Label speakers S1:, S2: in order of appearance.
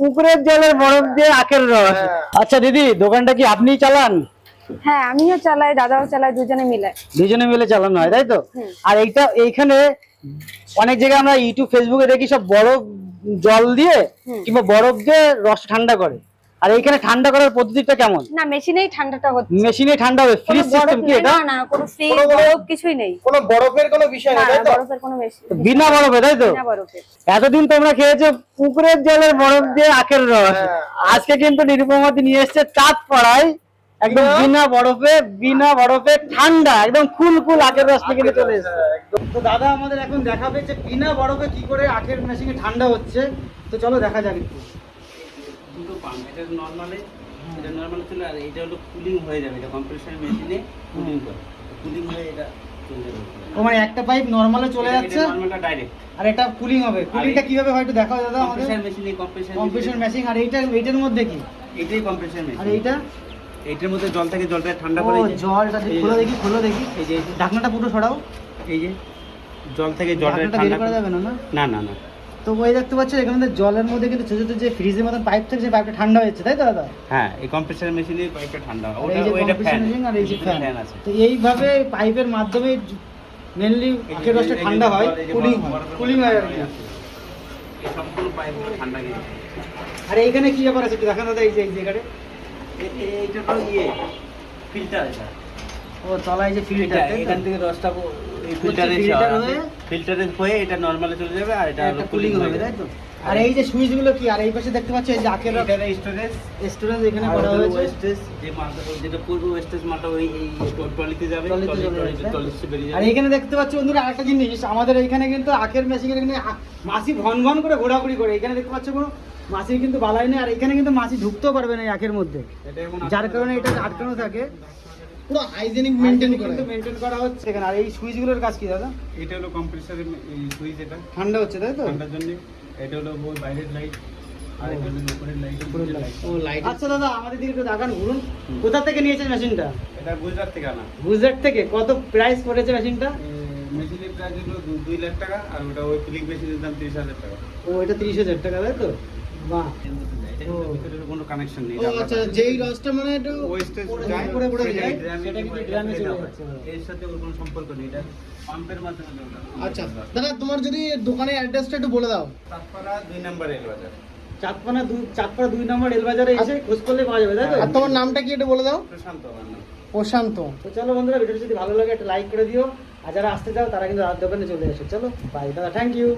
S1: পুকুরের জলের বরফ দিয়ে আখের রস। আচ্ছা দিদি দোকানটা কি আপনিই চালান?
S2: হ্যাঁ আমিও চালাই দাদাও চালাই দুজনে মিলে।
S1: দুজনে মিলে চালানো হয় তাই তো? আর এইটা এইখানে অনেক জায়গায় আমরা ইউটিউব ফেসবুকে দেখি সব বরফ জল দিয়ে কিংবা বরফ দিয়ে রস ঠান্ডা করে। আর এইখানে ঠান্ডা করার পদ্ধতিটা কেমন?
S2: না মেশিনেই ঠান্ডাটা হচ্ছে।
S1: মেশিনে ঠান্ডা হবে ফ্রিজ সিস্টেম কি এটা?
S2: না না কোনো ফ্রিজ
S3: বরফ-
S2: বরফ কিছুই নেই।
S3: কোনো বরফের কোনো বিষয়
S2: না
S3: নেই তাই তো?
S2: বরফের কোনো মেশিন
S1: বিনা বরফে তাই তো?
S2: বিনা বরফের
S1: এতদিন তোমরা খেয়েছো পুকুরের জলের বরফ দিয়ে আখের রস।
S3: হ্যাঁ।
S1: আজকে কিন্তু নিরুপমাতি নিয়ে এসেছে চাঁদ পড়ায় একদম
S3: বিনা-
S1: বিনা বরফে বিনা বরফে ঠান্ডা একদম কুল কুল আখের রস নিয়ে কিন্তু চলে এসছে।
S3: হ্যাঁ,
S1: তো দাদা আমাদের এখন দেখাবে যে বিনা বরফে কি করে আখের মেশিনে ঠান্ডা হচ্ছে। তো চলো দেখা যাক একটু।
S4: দুটো পাম্প এটা নর্মালে এটা নর্মাল ছিল আর এটা হলো কুলিং হয়ে যাবে এটা কম্প্রেসার মেশিনে কুলিং করে। কুলিং হয়ে এটা
S1: ও মানে একটা পাইপ নর্মালে চলে যাচ্ছে?
S4: নর্মালটা ডাইরেক্ট
S1: আর এটা কুলিং হবে। কুলিংটা কীভাবে হয় একটু দেখাও দাদা আমাদের।
S4: মেশিনে
S1: কম্প্রেশন মেশিন আর এইটার এইটার মধ্যে কি?
S4: এটাই কম্প্রেসার
S1: আর এইটা?
S4: এইটার মধ্যে জল থেকে জলটা ঠান্ডা করে
S1: জলটা খোলো দেখি খোলো দেখি।
S4: এই যে।
S1: ঢাকনাটা পুরো সরাও।
S4: এই যে। জল থেকে জলটা ঠান্ডা
S1: করা যাবে না? না
S4: না না।
S1: তো ওই দেখতে পাচ্ছ এখানে জলের মধ্যে কিন্তু ছোট ছোট যে ফ্রিজের মতন পাইপ থাকে সেই পাইপটা ঠান্ডা হচ্ছে তাই তো দাদা?
S4: হ্যাঁ এই কম্প্রেসার মেশিনে পাইপটা ঠান্ডা হয়। ওটা ওইটা ফ্যান
S1: আর এই যে ফ্যান
S4: আছে।
S1: তো এইভাবে পাইপের মাধ্যমে মেনলি আখের রসটা ঠান্ডা হয় কুলিং হয় কুলিং হয় আর কি।
S4: এই সম্পূর্ণ পাইপগুলো ঠান্ডা গিয়ে
S1: আর এইখানে কি ব্যাপার আছে একটু দেখান দাদা এই যে এই জায়গাটা
S4: এইটা তো ইয়ে ফিল্টার এটা।
S1: ও তলায় যে ফিল্টার
S4: এখান থেকে রসটা এই ফিল্টারে ফিল্টারে হয়ে? এটা নর্মালে চলে যাবে আর এটা
S1: কুলিং হবে তাই তো? আর এই যে সুইচগুলো কি? আর এই পাশে দেখতে পাচ্ছ এই যে আখের
S4: এটা স্টোরেজ
S1: স্টোরেজ এখানে করা হয়েছে।
S4: ওয়েস্টেজ যে মালটা যেটা পূর্ব ওয়েস্টেজ মালটা ওই এই ট্রলিতে যাবে
S1: ট্রলিতে।
S4: বেরিয়ে
S1: আর এখানে দেখতে পাচ্ছ বন্ধুরা আরেকটা জিনিস আমাদের এখানে কিন্তু আখের মেশিনের এখানে আ- মাছি ঘন ঘন করে ঘোরাঘুরি করে। এখানে দেখতে পাচ্ছ কোনো মাছির কিন্তু বালাই নেই আর এখানে কিন্তু মাছি ঢুকতেও পারবে না আখের মধ্যে। যার কারণে এটা আটকানো থাকে।
S3: পুরো হাইজেনিক মেনটেন করে।
S1: কিন্তু মেনটেন করা হচ্ছে। এখানে আর এই সুইচগুলোর কাজ কি দাদা?
S4: এটা হলো কম্প্রেসারের সুইচ এটা।
S1: ঠান্ডা হচ্ছে তাই তো?
S4: ঠান্ডার জন্য। এটা হলো ওই বাইরের লাইট আর এটা হলো উপরের লাইট
S1: উপরের light।
S3: ও লাইট
S1: আচ্ছা দাদা আমাদের দিকে একটু দেখান ঘুরুন। কোথা থেকে নিয়েছেন মেশিনটা?
S4: এটা গুজরাট থেকে আনা।
S1: গুজরাট থেকে? কত প্রাইস পড়েছে মেশিনটা?
S4: মেশিনের প্রাইস হলো দুই লাখ টাকা আর ওটা ওই ফিলিং মেশিনের দাম তিরিশ হাজার টাকা।
S1: ও এটা তিরিশ হাজার টাকা তাই তো? বাহ।
S4: ভিতরে কোনো কানেকশন নেই।
S3: আচ্ছা যেই রসটা মানে একটু
S4: ওয়েস্টেজ যায়
S1: পড়ে পড়ে যায়, সেটা কিন্তু ড্রামে চলে যাচ্ছে।
S4: এর সাথে ওর কোনো সম্পর্ক নেই এটা পাম্পের মাধ্যমে
S3: আচ্ছা দাদা তোমার যদি দোকানের অ্যাড্রেসটা একটু বলে দাও।
S4: তারপরা দুই নাম্বার রেল বাজার।
S1: চাঁদপানা দুই চাঁদপাড়া দুই নম্বর রেলবাজারে এসে খোঁজ করলে পাওয়া যাবে তাই তো?
S3: আর তোমার নামটা কি একটু বলে দাও?
S4: প্রশান্ত
S3: প্রশান্ত।
S1: তো চলো বন্ধুরা ভিডিওটা যদি ভালো লাগে একটা লাইক করে দিও। আর যারা আসতে চাও তারা কিন্তু রাত দোকানে চলে এসো। চলো বাই দাদা থ্যাংক ইউ